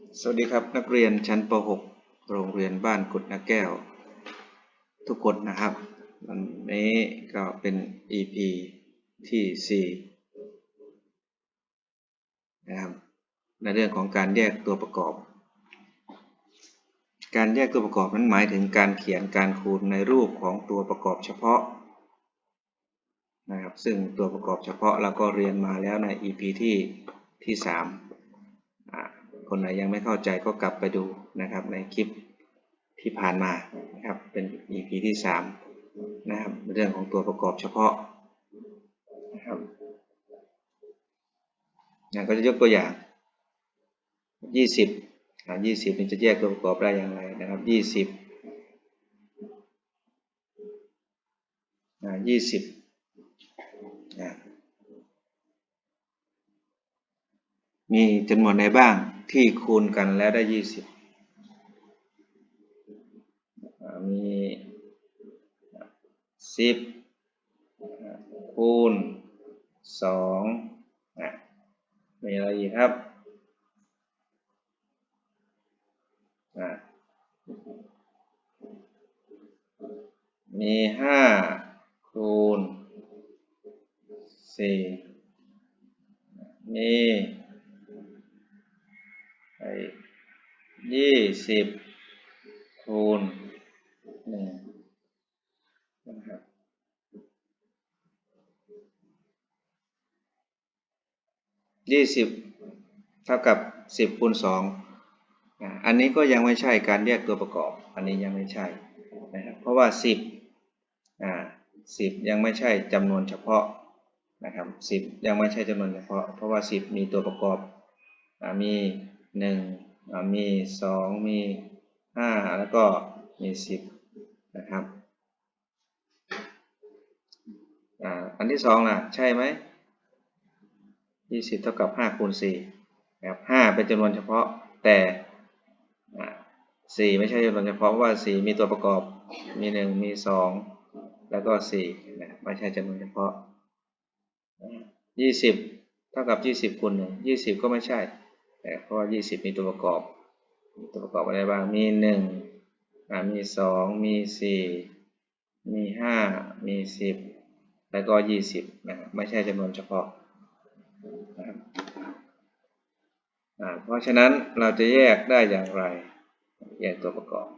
สวัสดีครับนักเรียนชั้นป .6 โรงเรียนบ้านกุดนาแก้ว ทุกคนนะครับ วันนี้ก็เป็น EP ที่ 4 นะครับในเรื่องของการแยกตัวประกอบ การแยกตัวประกอบนั้นหมายถึงการเขียนการคูณในรูปของตัวประกอบเฉพาะนะครับซึ่งตัวประกอบเฉพาะเราก็เรียนมาแล้วใน EP ที่ที่ 3 คนไหนยังไม่เข้าใจก็กลับไปดูนะครับ ในคลิปที่ผ่านมานะครับ เป็น EP ที่3นะครับ เรื่องของตัวประกอบเฉพาะนะครับอย่างก็จะยกตัวอย่าง 20อ่า20นี่จะแยกตัวประกอบได้อย่างไรนะครับ 20อ่า20อ่ามีจำนวนใดบ้าง ที่คูณกันแล้วได้ยี่สิบมีสิบคูณสองมีอะไรอีกครับอะมีห้าคูณสี่มี ยี่สิบคูณหนึ่งนะครับยี่สิบเท่ากับสิบคูณสองอันนี้ก็ยังไม่ใช่การแยกตัวประกอบ อันนี้ยังไม่ใช่นะครับ เพราะว่าสิบอ่าสิบยังไม่ใช่จำนวนเฉพาะนะครับสิบยังไม่ใช่จำนวนเฉพาะ เพราะว่าสิบมีตัวประกอบอมี หนึ่งมีสองมีห้าแล้วก็มีสิบนะครับอันที่สองล่ะ ใช่ไหมยี่สิบเท่ากับห้าคูณสี่นะครับห้าเป็นจำนวนเฉพาะแต่สี่ไม่ใช่จำนวนเฉพาะเพราะว่าสี่มีตัวประกอบมีหนึ่งมีสองแล้วก็สี่นะไม่ใช่จำนวนเฉพาะยี่สิบเท่ากับยี่สิบคูณหนึ่งยี่สิบก็ไม่ใช่ เพราะว่ายี่สิบมีตัวประกอบ มีตัวประกอบอะไรบ้าง มีหนึ่งมีสองมีสี่มีห้ามีสิบแล้วก็ยี่สิบนะครับไม่ใช่จำนวนเฉพาะนะครับเพราะฉะนั้นเราจะแยกได้อย่างไร แยกตัวประกอบ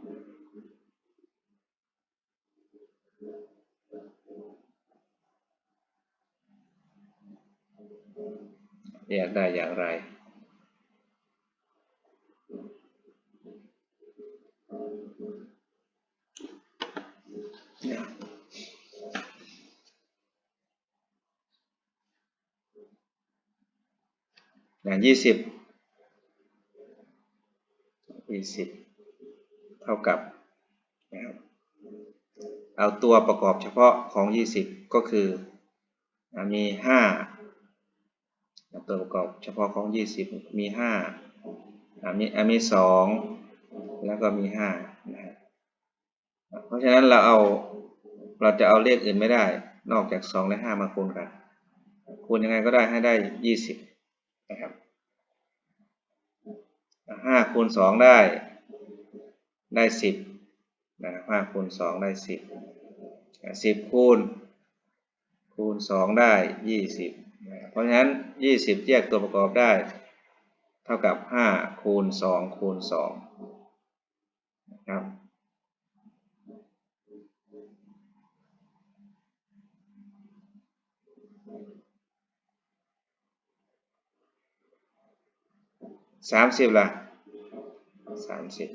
แยกได้อย่างไร อย่างยี่สิบยี่สิบเท่ากับนะครับเอาตัวประกอบเฉพาะของยี่สิบก็คือมีห้าตัวประกอบเฉพาะของยี่สิบมีห้ามีมีสอง แล้วก็มีห้านะครับเพราะฉะนั้นเราเอาเราจะเอาเลขอื่นไม่ได้ นอกจากสองและห้ามาคูณกัน คูณยังไงก็ได้ให้ได้ยี่สิบนะครับห้าคูณสองได้ได้สิบนะครับห้าคูณสองได้สิบสิบคูณคูณสองได้ยี่สิบเพราะฉะนั้นยี่สิบแยกตัวประกอบได้ เท่ากับห้าคูณสองคูณสองนะครับ สามสิบละสามสิบ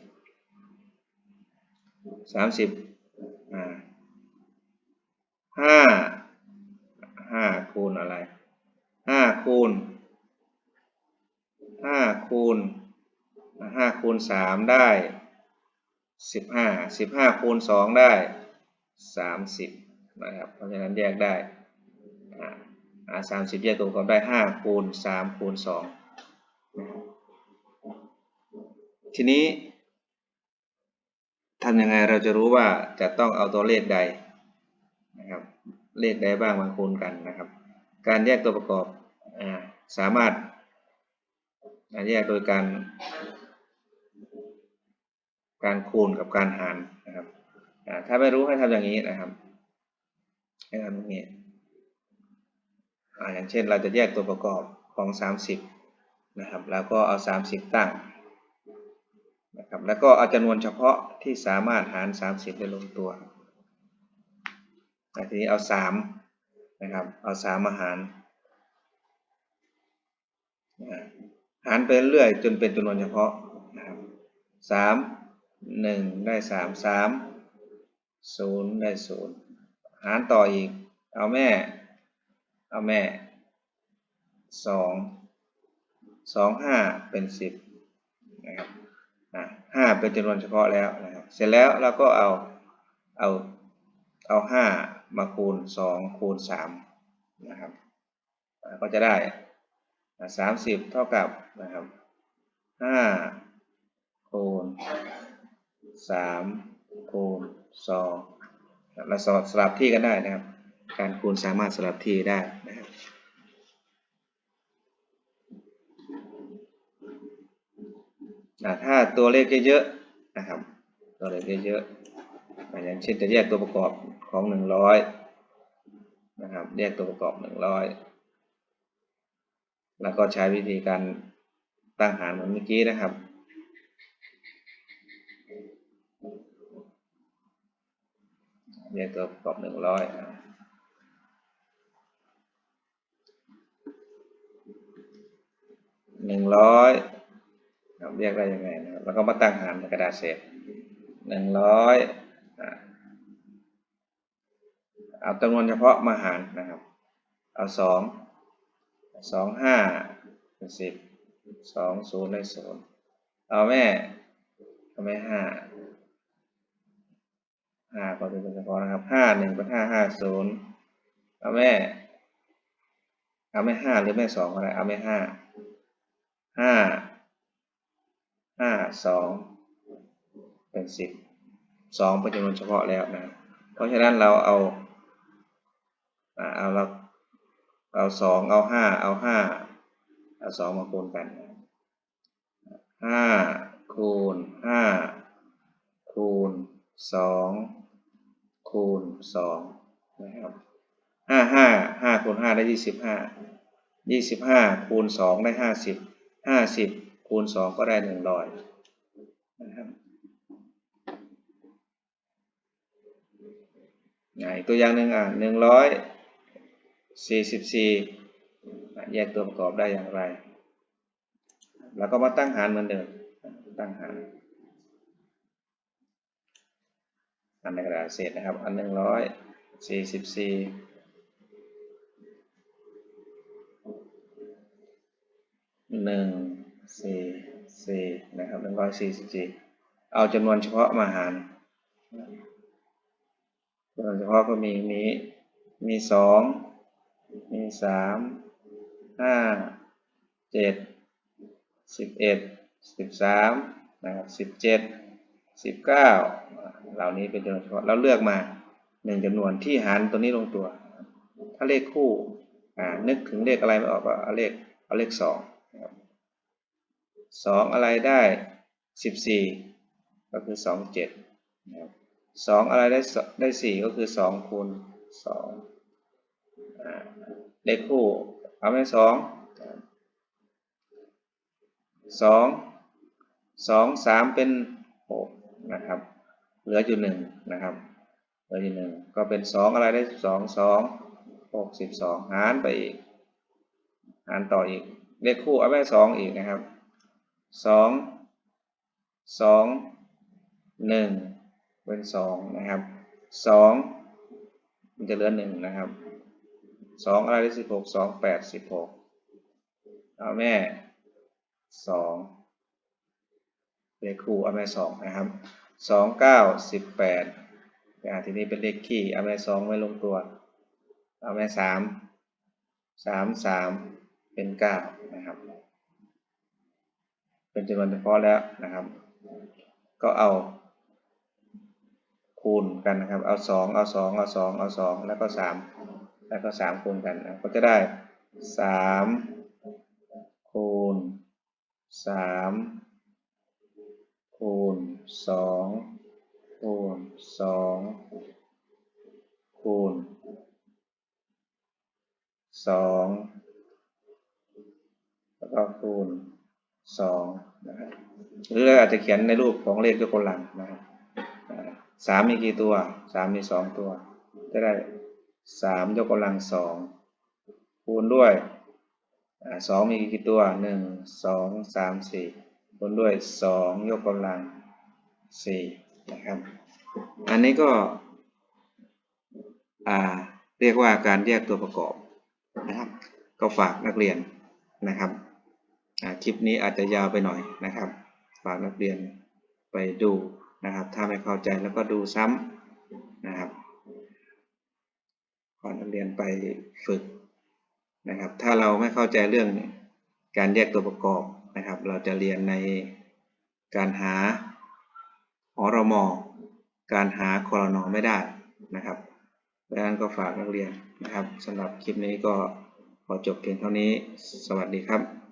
สามสิบอ่าห้าห้าคูณอะไรห้าคูณห้าคูณห้าคูณสามได้สิบห้าสิบห้าคูณสองได้สามสิบนะครับเพราะฉะนั้นแยกได้อ่าสามสิบแยกตัวประกอบได้ห้าคูณสามคูณสอง ทีนี้ทำยังไงเราจะรู้ว่าจะต้องเอาตัวเลขใดนะครับ เลขใดบ้างมาคูณกันนะครับ การแยกตัวประกอบอสามารถแยกโดยการ การคูณกับการหารนะครับถ้าไม่รู้ให้ทำอย่างนี้นะครับให้ทำอย่างนี้อ่าอย่างเช่นเราจะแยกตัวประกอบของ 30นะครับแล้วก็เอา 30 ตั้ง นะครับแล้วก็เอาจำนวนเฉพาะที่สามารถหาร 30 ได้ลงตัวทีนี้เอา 3 นะครับ เอา 3 มาหาร หารไปเรื่อยจนเป็นจำนวนเฉพาะนะครับสามหนึ่งได้สามสามศูนย์ได้ศูนย์หารต่ออีก เอาแม่ เอาแม่สองสองห้าเป็นสิบนะครับ ห้าเป็นจำนวนเฉพาะแล้วนะครับ เสร็จแล้วเราก็เอาเอาเอาห้ามาคูณสองคูณสามนะครับ ก็จะได้สามสิบเท่ากับนะครับห้าคูณสามคูณสองเราสลับที่กันได้นะครับ การคูณสามารถสลับที่ได้นะครับ อะถ้าตัวเลขเยอะๆนะครับ ตัวเลขเยอะๆอย่างเช่นจะแยกตัวประกอบของหนึ่งร้อยนะครับ แยกตัวประกอบหนึ่งร้อยแล้วก็ใช้วิธีการตั้งหารเหมือนเมื่อกี้นะครับแยกตัวประกอบหนึ่งร้อยหนึ่งร้อย เรียกได้ยังไงนะครับแล้วก็มาตั้งหารกระดาษเศษหนึ่งร้อยเอาจำนวนเฉพาะมาหารนะครับ เอาสองสองห้าเป็นสิบสองศูนย์ได้ศูนย์เอาแม่เอาแม่ห้าห้าก็เป็นเฉพาะนะครับห้าหนึ่งเป็นห้าห้าศูนย์เอาแม่เอาแม่ห้าหรือแม่สองก็ได้เอาแม่ห้าห้า ห้าสองเป็นสิบสองเป็นจำนวนเฉพาะแล้วนะ เพราะฉะนั้นเราเอาเอาเราเอาสองเอาห้าเอาห้าเอาสองมาคูณกันห้าคูณห้าคูณสองคูณสองนะครับห้าห้าห้าคูณห้าได้ยี่สิบห้ายี่สิบห้าคูณสองได้ห้าสิบห้าสิบ คูณสองก็ได้หนึ่งร้อยนะครับอีกตัวอย่างหนึ่งอะหนึ่งร้อยสี่สิบสี่แยกตัวประกอบได้อย่างไร แล้วก็มาตั้งหารเหมือนเดิม ตั้งหารอันในกระดาษเศษนะครับ อันหนึ่งร้อยสี่สิบสี่หนึ่ง สี่สี่นะครับหนึ่งร้อยสี่สิบจีเอาจำนวนเฉพาะมาหารจำนวนเฉพาะก็มีมีมีสองมีสามห้าเจ็ดสิบเอ็ดสิบสามนะครับสิบเจ็ดสิบเก้าเหล่านี้เป็นจำนวนเฉพาะเราเลือกมาหนึ่งจำนวนที่หารตัวนี้ลงตัว ถ้าเลขคู่นึกถึงเลขอะไรไม่ออกก็เอาเลขเอาเลขสอง สองอะไรได้สิบสี่ก็คือสองเจ็ดสองอะไรได้ได้สี่ก็คือสองคูณสองเลขคู่เอาไปสองสองสองสามเป็นหกนะครับเหลืออยู่หนึ่งนะครับเหลืออยู่หนึ่งก็เป็นสองอะไรได้สองสองหกสิบสองหารไปอีกหารต่ออีกเลขคู่เอาไปสองอีกนะครับ สองสองหนึ่งเป็นสองนะครับสองมันจะเหลือหนึ่งนะครับสองอะไรได้สิบหกสองแปดสิบหกเอาแม่สองเลขคู่เอาแม่สองนะครับสองเก้าสิบแปดอ่าทีนี้เป็นเลขคี่เอาแม่สองไม่ลงตัว เอาแม่สามสามสามเป็นเก้านะครับ เป็นจำนวนเฉพาะแล้วนะครับ ก็เอาคูณกันนะครับ เอาสองเอาสองเอาสองเอาสองแล้วก็สามแล้วก็สามคูณกันนะก็จะได้สามคูณสามคูณสองคูณสองคูณสองแล้วก็คูณ สองนะครับหรือเราอาจจะเขียนในรูปของเลขยกกำลังนะครับสามมีกี่ตัวสามมีสองตัว จะได้สามยกกำลังสองคูณด้วยสองมีกี่ตัวหนึ่งสองสามสี่คูณด้วยสองยกกำลังสี่นะครับ อันนี้ก็เรียกว่าการแยกตัวประกอบนะครับ ก็ฝากนักเรียนนะครับ คลิปนี้อาจจะยาวไปหน่อยนะครับ ฝากนักเรียนไปดูนะครับ ถ้าไม่เข้าใจแล้วก็ดูซ้ำนะครับขอนักเรียนไปฝึกนะครับ ถ้าเราไม่เข้าใจเรื่องการแยกตัวประกอบนะครับ เราจะเรียนในการหาอรมอการหาคอรนอไม่ได้นะครับดังนั้นก็ฝากนักเรียนนะครับสำหรับคลิปนี้ก็ขอจบเพียงเท่านี้ สวัสดีครับ